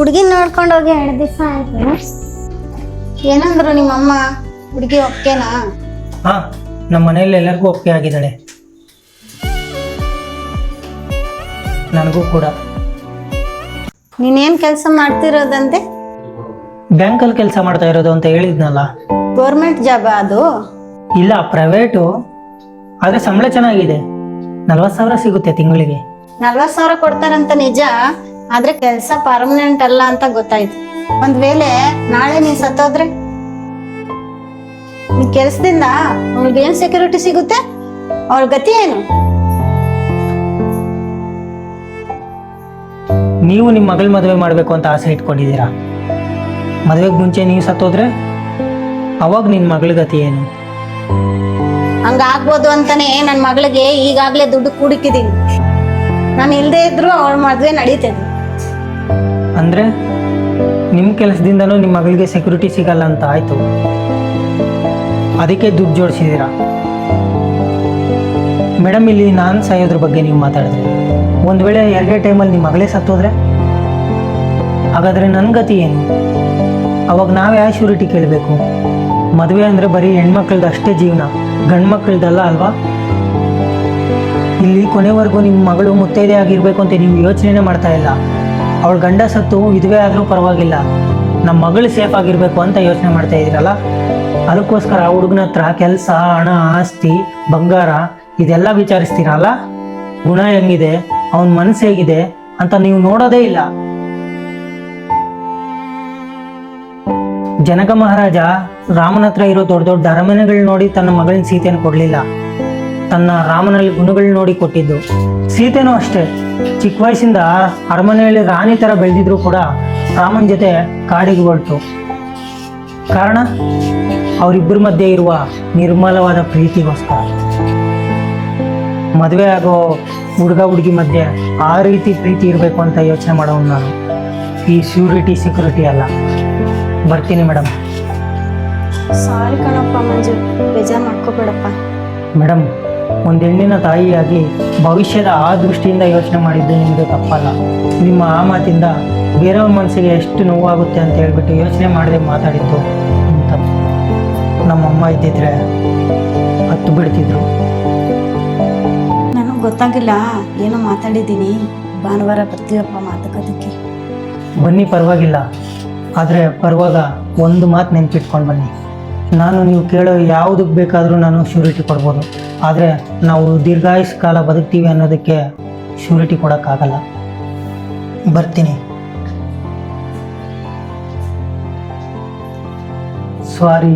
ಹುಡುಗಿ ನೋಡ್ಕೊಂಡು ಹೋಗಿ ಎರಡು ದಿವಸ ಆಯ್ತು. ಏನಂದ್ರು ನಿಮ್ಮಮ್ಮ ಹುಡುಗಿ ಒಪ್ಕೆನಾ ಹಾ ನಮ್ಮ ಮನೆಯಲ್ಲಿ ಎಲ್ಲರಿಗೂ ಒಪ್ಪಿಗೆ ಆಗಿದ್ದಾಳೆ. ನನಗೂ ಕೂಡ. ನೀನೇನ್ ಕೆಲಸ ಮಾಡ್ತಿರೋದಂತೆ? ಬ್ಯಾಂಕಲ್ಲಿ ಕೆಲಸ ಮಾಡ್ತಾ ಇರೋದು ಅಂತ ಹೇಳಿದ್ನಲ್ಲ. ಗೌರ್ಮೆಂಟ್ ಜಾಬ್ ಅದು? ಇಲ್ಲ ಪ್ರೈವೇಟು. ಆದ್ರೆ ಸಂಬಳ ಚೆನ್ನಾಗಿದೆ. ನಲ್ವತ್ತು ಸಾವಿರ ಸಿಗುತ್ತೆ ತಿಂಗಳಿಗೆ. ನಲ್ವತ್ತು ಸಾವಿರ ಕೊಡ್ತಾರಂತ ನಿಜ? ಆದ್ರೆ ಕೆಲಸ ಪರ್ಮನೆಂಟ್ ಅಲ್ಲ ಅಂತ ಗೊತ್ತಾಯ್ತು. ಒಂದ್ ವೇಳೆ ನಾಳೆ ನೀನ್ ಸತ್ತೋದ್ರೆ? ನಿನ್ ಕೆಲ್ಸದಿಂದ ಅವ್ಳಿಗೆ ಏನ್ ಸೆಕ್ಯೂರಿಟಿ ಸಿಗುತ್ತೆ? ಅವ್ಳ ಗತಿ ಏನು? ನೀವು ನಿಮ್ಮ ಮಗಳ ಮದುವೆ ಮಾಡಬೇಕು ಅಂತ ಆಸೆ ಇಟ್ಕೊಂಡಿದ್ದೀರಾ? ಮದುವೆಗೆ ಮುಂಚೆ ನೀವು ಸತ್ತೋದ್ರೆ? ಅವಾಗ ನಿನ್ನ ಮಗಳ ಗತಿ ಏನು? ಹಂಗಾಗ್ಬೋದು ಅಂತಾನೆ ನನ್ ಮಗಳಿಗೆ ಈಗಾಗ್ಲೇ ದುಡ್ಡು ಕೂಡಿಕಿದೀನಿ. ನಾನು ಇಲ್ದೇ ಇದ್ರು ಅವಳ ಮದುವೆ ನಡೀತದೆ. ಅಂದರೆ ನಿಮ್ಮ ಕೆಲಸದಿಂದನೂ ನಿಮ್ಮ ಮಗಳಿಗೆ ಸೆಕ್ಯೂರಿಟಿ ಸಿಗಲ್ಲ ಅಂತ ಆಯಿತು. ಅದಕ್ಕೆ ದುಡ್ಡು ಜೋಡಿಸಿದ್ದೀರಾ ಮೇಡಮ್ ಇಲ್ಲಿ ನಾನು ಸಾಯೋದ್ರ ಬಗ್ಗೆ ನೀವು ಮಾತಾಡಿದ್ರಿ. ಒಂದು ವೇಳೆ ಎರಡೇ ಟೈಮಲ್ಲಿ ನಿಮ್ಮ ಮಗಳೇ ಸತ್ತೋದ್ರೆ? ಹಾಗಾದರೆ ನನ್ನ ಗತಿ ಏನು? ಅವಾಗ ನಾವೇ ಯಾವ ಶ್ಯೂರಿಟಿ ಕೇಳಬೇಕು? ಮದುವೆ ಅಂದರೆ ಬರೀ ಹೆಣ್ಮಕ್ಳದ್ದು ಅಷ್ಟೇ ಜೀವನ ಗಂಡು ಮಕ್ಕಳದಲ್ಲ ಅಲ್ವಾ? ಇಲ್ಲಿ ಕೊನೆವರೆಗೂ ನಿಮ್ಮ ಮಗಳು ಮುತ್ತೈದೆ ಆಗಿರಬೇಕು ಅಂತ ನೀವು ಯೋಚನೆ ಮಾಡ್ತಾ ಇಲ್ಲ. ಅವಳ ಗಂಡ ಸತ್ತು ಇದುವೆ ಆದರೂ ಪರವಾಗಿಲ್ಲ. ನಮ್ಮ ಮಗಳು ಸೇಫ್ ಆಗಿರ್ಬೇಕು ಅಂತ ಯೋಚನೆ ಮಾಡ್ತಾ ಇದ್ದೀರಲ್ಲ? ಅದಕ್ಕೋಸ್ಕರ ಆ ಹುಡುಗನ ಹತ್ರ ಕೆಲಸ, ಹಣ, ಆಸ್ತಿ, ಬಂಗಾರ ಇದೆಲ್ಲ ವಿಚಾರಿಸ್ತೀರಲ್ಲ? ಗುಣ ಹೆಂಗಿದೆ? ಅವನ ಮನಸ್ಸು ಹೇಗಿದೆ ಅಂತ ನೀವು ನೋಡೋದೇ ಇಲ್ಲ. ಜನಕ ಮಹಾರಾಜ ರಾಮನ ಹತ್ರ ಇರೋ ದೊಡ್ಡ ದೊಡ್ಡ ಅರಮನೆಗಳು ನೋಡಿ ತನ್ನ ಮಗಳಿನ ಸೀತೆಯನ್ನು ಕೊಡಲಿಲ್ಲ. ತನ್ನ ರಾಮನಲ್ಲಿ ಗುಣಗಳು ನೋಡಿ ಕೊಟ್ಟಿದ್ದು. ಸೀತೆನೂ ಅಷ್ಟೇ. ಚಿಕ್ಕ ವಯಸ್ಸಿಂದ ಅರಮನೆಯಲ್ಲಿ ರಾಣಿ ಥರ ಬೆಳೆದಿದ್ರು ಕೂಡ ರಾಮನ ಜೊತೆ ಕಾಡಿಗೆ ಹೊರಟು. ಕಾರಣ? ಅವರಿಬ್ಬರ ಮಧ್ಯೆ ಇರುವ ನಿರ್ಮಲವಾದ ಪ್ರೀತಿಗೋಸ್ಕರ. ಮದುವೆ ಆಗೋ ಹುಡುಗ ಹುಡುಗಿ ಮಧ್ಯೆ ಆ ರೀತಿ ಪ್ರೀತಿ ಇರಬೇಕು ಅಂತ ಯೋಚನೆ ಮಾಡೋನು ನಾನು. ಈ ಶ್ಯೂರಿಟಿ ಸೆಕ್ಯೂರಿಟಿ ಅಲ್ಲ. ಬರ್ತೀನಿ ಮೇಡಮ್ ಸಾರಿ ಕಣಪ್ಪ ಮಂಜು. ಬೇಜಾರು ಮಾಡ್ಕೋಬೇಡಪ್ಪ. ಮೇಡಮ್ ಒಂದು ಹೆಣ್ಣಿನ ತಾಯಿಯಾಗಿ ಭವಿಷ್ಯದ ಆ ದೃಷ್ಟಿಯಿಂದ ಯೋಚನೆ ಮಾಡಿದ್ದು ನಿಮಗೆ ತಪ್ಪಲ್ಲ. ನಿಮ್ಮ ಆ ಮಾತಿಂದ ಬೇರೆಯವ್ರ ಮನಸ್ಸಿಗೆ ಎಷ್ಟು ನೋವಾಗುತ್ತೆ ಅಂತ ಹೇಳ್ಬಿಟ್ಟು ಯೋಚನೆ ಮಾಡದೆ ಮಾತಾಡಿದ್ದು ಅಂತ ನಮ್ಮಮ್ಮ ಇದ್ದಿದ್ರೆ ಹತ್ತು ಬಿಡ್ತಿದ್ರು. ನನಗೆ ಗೊತ್ತಾಗಿಲ್ಲ ಏನೋ ಮಾತಾಡಿದ್ದೀನಿ. ಭಾನುವಾರ ಬರ್ತೀವಪ್ಪ ಮಾತುಕತೆಗೆ ಬನ್ನಿ ಪರವಾಗಿಲ್ಲ ಆದರೆ ಪರವಾಗ ಒಂದು ಮಾತು ನೆನ್ಪಿಟ್ಕೊಂಡು ಬನ್ನಿ. ನಾನು ನೀವು ಕೇಳೋ ಯಾವುದಕ್ಕೆ ಬೇಕಾದರೂ ನಾನು ಶ್ಯೂರಿಟಿ ಕೊಡ್ಬೋದು. ಆದರೆ ನಾವು ದೀರ್ಘಾಯುಷ್ ಕಾಲ ಬದುಕ್ತೀವಿ ಅನ್ನೋದಕ್ಕೆ ಶ್ಯೂರಿಟಿ ಕೊಡೋಕ್ಕಾಗಲ್ಲ. ಬರ್ತೀನಿ. ಸಾರಿ